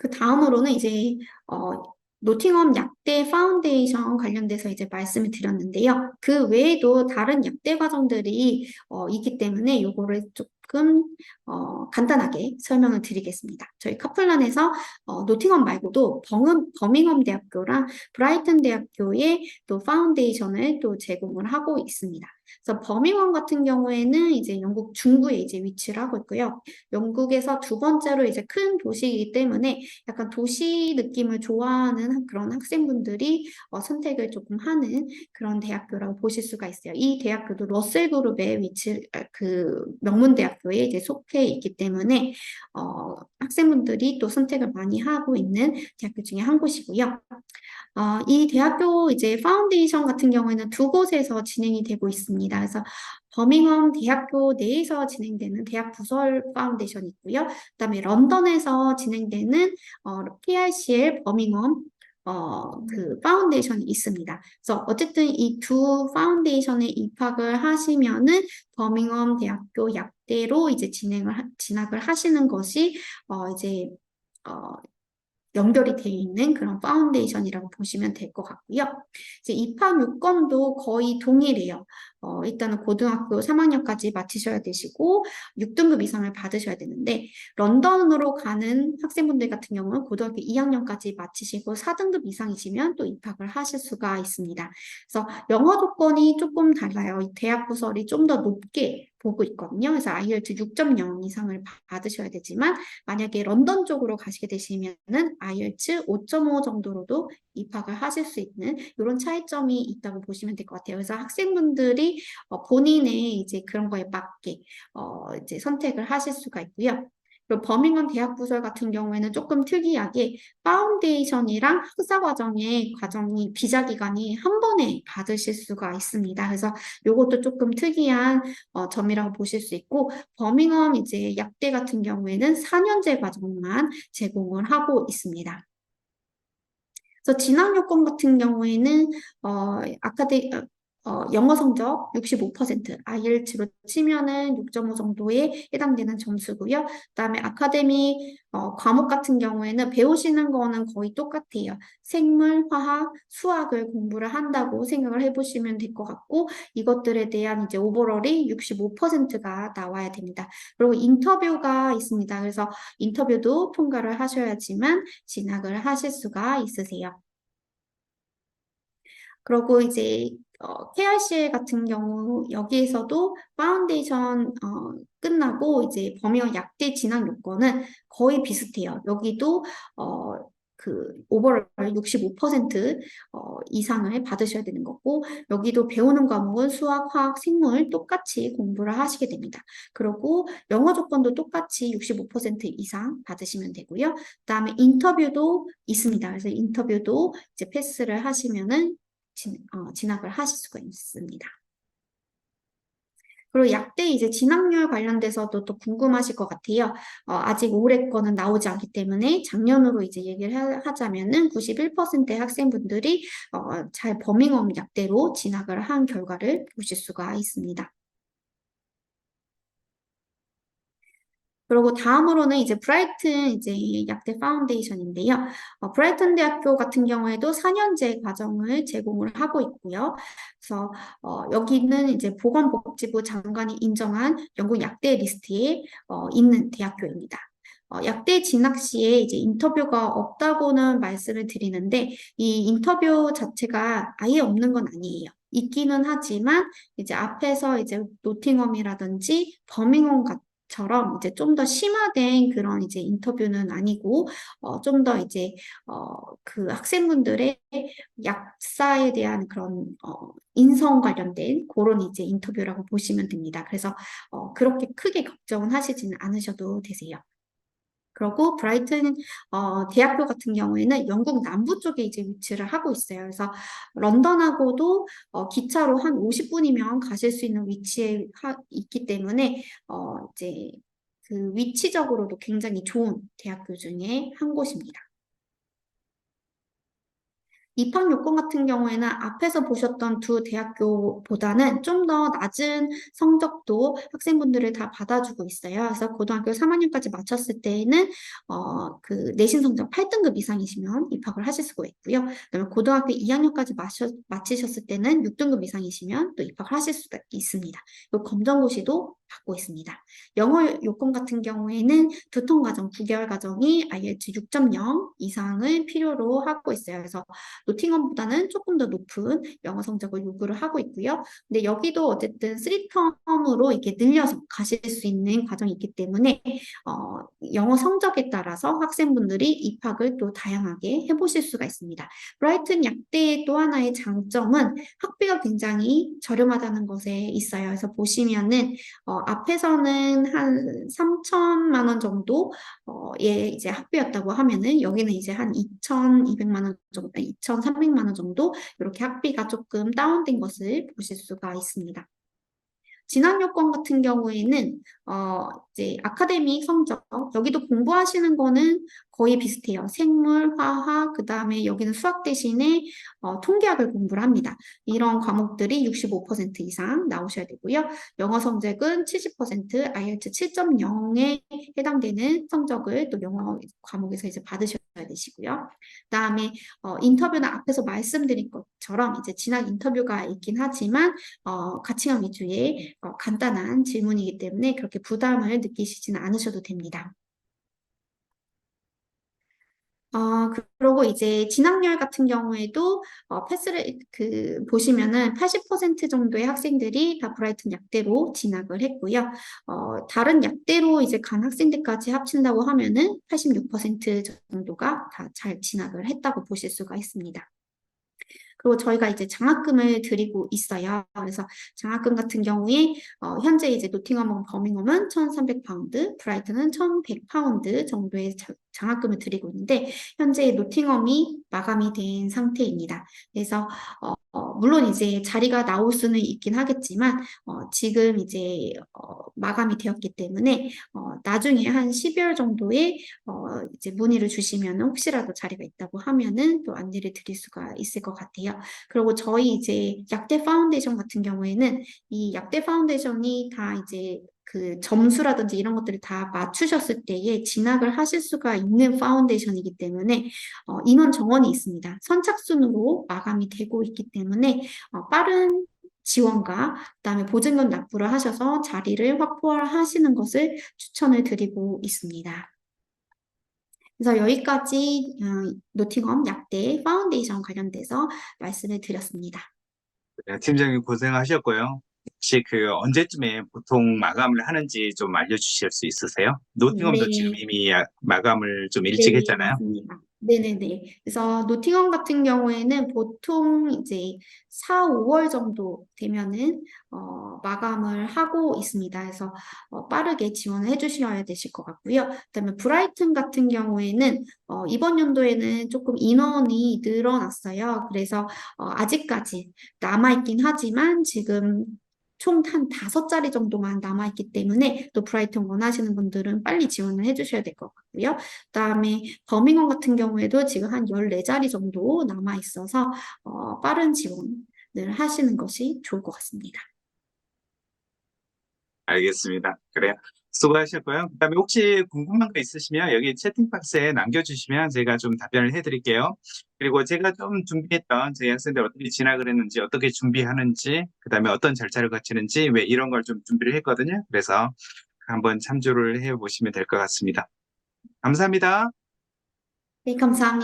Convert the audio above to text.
그 다음으로는 이제 어, 노팅엄 약대 파운데이션 관련돼서 이제 말씀을 드렸는데요. 그 외에도 다른 약대 과정들이 어, 있기 때문에 요거를 조금 어, 간단하게 설명을 드리겠습니다. 저희 카플란에서 어, 노팅엄 말고도 버금, 버밍엄 대학교랑 브라이튼 대학교의 또 파운데이션을 또 제공을 하고 있습니다. 그래서 버밍엄 같은 경우에는 이제 영국 중부에 이제 위치를 하고 있고요. 영국에서 두 번째로 이제 큰 도시이기 때문에 약간 도시 느낌을 좋아하는 그런 학생분들이 어, 선택을 조금 하는 그런 대학교라고 보실 수가 있어요. 이 대학교도 러셀 그룹의 위치 아, 그 명문 대학교에 이제 속해 있기 때문에 어, 학생분들이 또 선택을 많이 하고 있는 대학교 중에 한 곳이고요. 어, 이 대학교 이제 파운데이션 같은 경우에는 두 곳에서 진행이 되고 있습니다. 그래서 버밍엄 대학교 내에서 진행되는 대학 부설 파운데이션이 있고요. 그다음에 런던에서 진행되는 어, PRCL 버밍엄 어, 그 파운데이션이 있습니다. 그래서 어쨌든 이 두 파운데이션에 입학을 하시면은 버밍엄 대학교 약대로 이제 진행을 하, 진학을 하시는 것이 어, 이제 어, 연결이 되어 있는 그런 파운데이션이라고 보시면 될 것 같고요. 이제 입학 요건도 거의 동일해요. 어, 일단은 고등학교 3학년까지 마치셔야 되시고 6등급 이상을 받으셔야 되는데 런던으로 가는 학생분들 같은 경우는 고등학교 2학년까지 마치시고 4등급 이상이시면 또 입학을 하실 수가 있습니다. 그래서 영어 조건이 조금 달라요. 대학 부설이 좀 더 높게 보고 있거든요. 그래서 IELTS 6.0 이상을 받으셔야 되지만 만약에 런던 쪽으로 가시게 되시면은 IELTS 5.5 정도로도 입학을 하실 수 있는 이런 차이점이 있다고 보시면 될 것 같아요. 그래서 학생분들이 어, 본인의 이제 그런 거에 맞게 어, 이제 선택을 하실 수가 있고요. 그리고 버밍엄 대학 부설 같은 경우에는 조금 특이하게 파운데이션이랑 학사 과정의 과정이 비자 기간이 한 번에 받으실 수가 있습니다. 그래서 이것도 조금 특이한 어, 점이라고 보실 수 있고 버밍엄 이제 약대 같은 경우에는 4년제 과정만 제공을 하고 있습니다. 그래서 진학 요건 같은 경우에는 어, 아카데 어, 영어 성적 65%, IELTS로 치면은 6.5 정도에 해당되는 점수고요. 그다음에 아카데미 어, 과목 같은 경우에는 배우시는 거는 거의 똑같아요. 생물, 화학, 수학을 공부를 한다고 생각을 해보시면 될 것 같고 이것들에 대한 이제 오버롤이 65%가 나와야 됩니다. 그리고 인터뷰가 있습니다. 그래서 인터뷰도 통과를 하셔야지만 진학을 하실 수가 있으세요. 그리고 이제 어, KRCL 같은 경우 여기에서도 파운데이션 어, 끝나고 이제 범위와 약대 진학 요건은 거의 비슷해요. 여기도 어, 그 오버롤 65% 어, 이상을 받으셔야 되는 거고 여기도 배우는 과목은 수학, 화학, 생물 똑같이 공부를 하시게 됩니다. 그리고 영어 조건도 똑같이 65% 이상 받으시면 되고요. 그다음에 인터뷰도 있습니다. 그래서 인터뷰도 이제 패스를 하시면은 진, 어, 진학을 하실 수가 있습니다. 그리고 약대 이제 진학률 관련돼서도 또 궁금하실 것 같아요. 어, 아직 올해 거는 나오지 않기 때문에 작년으로 이제 얘기를 하, 자면은 91%의 학생분들이 어, 잘 버밍엄 약대로 진학을 한 결과를 보실 수가 있습니다. 그리고 다음으로는 이제 브라이튼 이제 약대 파운데이션인데요. 어, 브라이튼 대학교 같은 경우에도 4년제 과정을 제공을 하고 있고요. 그래서 어, 여기는 이제 보건복지부 장관이 인정한 영국 약대 리스트에 어, 있는 대학교입니다. 어, 약대 진학 시에 이제 인터뷰가 없다고는 말씀을 드리는데 이 인터뷰 자체가 아예 없는 건 아니에요. 있기는 하지만 이제 앞에서 이제 노팅엄이라든지 버밍엄 같은 처럼 이제 좀 더 심화된 그런 이제 인터뷰는 아니고 어, 좀 더 이제 어, 그 학생분들의 약사에 대한 그런 어, 인성 관련된 그런 이제 인터뷰라고 보시면 됩니다. 그래서 어, 그렇게 크게 걱정은 하시지는 않으셔도 되세요. 그리고 브라이튼 어, 대학교 같은 경우에는 영국 남부 쪽에 이제 위치를 하고 있어요. 그래서 런던하고도 어, 기차로 한 50분이면 가실 수 있는 위치에 하, 있기 때문에 어, 이제 그 위치적으로도 굉장히 좋은 대학교 중에 한 곳입니다. 입학 요건 같은 경우에는 앞에서 보셨던 두 대학교보다는 좀 더 낮은 성적도 학생분들을 다 받아주고 있어요. 그래서 고등학교 3학년까지 마쳤을 때에는 어, 그 내신 성적 8등급 이상이시면 입학을 하실 수가 있고요. 그다음에 고등학교 2학년까지 마셔, 마치셨을 때는 6등급 이상이시면 또 입학을 하실 수가 있습니다. 그 검정고시도 받고 있습니다. 영어 요건 같은 경우에는 두통 과정, 9개월 과정이 IELTS 6.0 이상을 필요로 하고 있어요. 그래서 노팅엄보다는 조금 더 높은 영어 성적을 요구를 하고 있고요. 근데 여기도 어쨌든 3텀으로 이렇게 늘려서 가실 수 있는 과정이 있기 때문에 어, 영어 성적에 따라서 학생분들이 입학을 또 다양하게 해보실 수가 있습니다. 브라이튼 약대의 또 하나의 장점은 학비가 굉장히 저렴하다는 것에 있어요. 그래서 보시면은 어, 앞에서는 한 3천만 원 정도 어, 예, 이제 학비였다고 하면은 여기는 이제 한 2,200만 원 정도, 2,300만 원 정도 이렇게 학비가 조금 다운된 것을 보실 수가 있습니다. 진학 요건 같은 경우에는 어 이제 아카데믹 성적 여기도 공부하시는 거는 거의 비슷해요. 생물, 화학, 그 다음에 여기는 수학 대신에 어, 통계학을 공부를 합니다. 이런 과목들이 65% 이상 나오셔야 되고요. 영어 성적은 70% IELTS 7.0에 해당되는 성적을 또 영어 과목에서 이제 받으셔야 되시고요. 그다음에 어, 인터뷰는 앞에서 말씀드린 것처럼 이제 진학 인터뷰가 있긴 하지만 어, 가칭학 위주의 어, 간단한 질문이기 때문에 그렇게 부담을 느끼시지는 않으셔도 됩니다. 어, 그리고 이제 진학열 같은 경우에도 어, 패스를 그 보시면은 80% 정도의 학생들이 다 브라이튼 약대로 진학을 했고요. 어, 다른 약대로 이제 간 학생들까지 합친다고 하면은 86% 정도가 다 잘 진학을 했다고 보실 수가 있습니다. 그리고 저희가 이제 장학금을 드리고 있어요. 그래서 장학금 같은 경우에 어, 현재 이제 노팅엄과 버밍엄은 1,300파운드, 브라이튼은 1,100파운드 정도의 자, 장학금을 드리고 있는데 현재 노팅엄이 마감이 된 상태입니다. 그래서 어, 어, 물론 이제 자리가 나올 수는 있긴 하겠지만 어, 지금 이제 어, 마감이 되었기 때문에 어, 나중에 한 12월 정도에 어, 이제 문의를 주시면 혹시라도 자리가 있다고 하면은 또 안내를 드릴 수가 있을 것 같아요. 그리고 저희 이제 약대 파운데이션 같은 경우에는 이 약대 파운데이션이 다 이제 그 점수라든지 이런 것들을 다 맞추셨을 때에 진학을 하실 수가 있는 파운데이션이기 때문에 어, 인원 정원이 있습니다. 선착순으로 마감이 되고 있기 때문에 어, 빠른 지원과 그다음에 보증금 납부를 하셔서 자리를 확보하시는 것을 추천을 드리고 있습니다. 그래서 여기까지 어, 노팅엄 약대 파운데이션 관련돼서 말씀을 드렸습니다. 네, 팀장님 고생하셨고요. 혹시 그 언제쯤에 보통 마감을 하는지 좀 알려주실 수 있으세요? 노팅엄도 네. 지금 이미 야- 마감을 좀 일찍 네, 했잖아요. 맞습니다. 네네네. 그래서 노팅엄 같은 경우에는 보통 이제 4, 5월 정도 되면은 어, 마감을 하고 있습니다. 그래서 어, 빠르게 지원을 해주셔야 되실 것 같고요. 그다음에 브라이튼 같은 경우에는 어, 이번 연도에는 조금 인원이 늘어났어요. 그래서 어, 아직까지 남아있긴 하지만 지금 총 한 다섯 자리 정도만 남아있기 때문에 또 브라이튼 원하시는 분들은 빨리 지원을 해주셔야 될 것 같고요. 그다음에 버밍엄 같은 경우에도 지금 한 14자리 정도 남아 있어서 어, 빠른 지원을 하시는 것이 좋을 것 같습니다. 알겠습니다. 그래요. 수고하셨고요. 그 다음에 혹시 궁금한 거 있으시면 여기 채팅박스에 남겨주시면 제가 좀 답변을 해드릴게요. 그리고 제가 좀 준비했던 저희 학생들 어떻게 진학을 했는지, 어떻게 준비하는지, 그 다음에 어떤 절차를 거치는지, 왜 이런 걸 좀 준비를 했거든요. 그래서 한번 참조를 해보시면 될 것 같습니다. 감사합니다. 네, 감사합니다.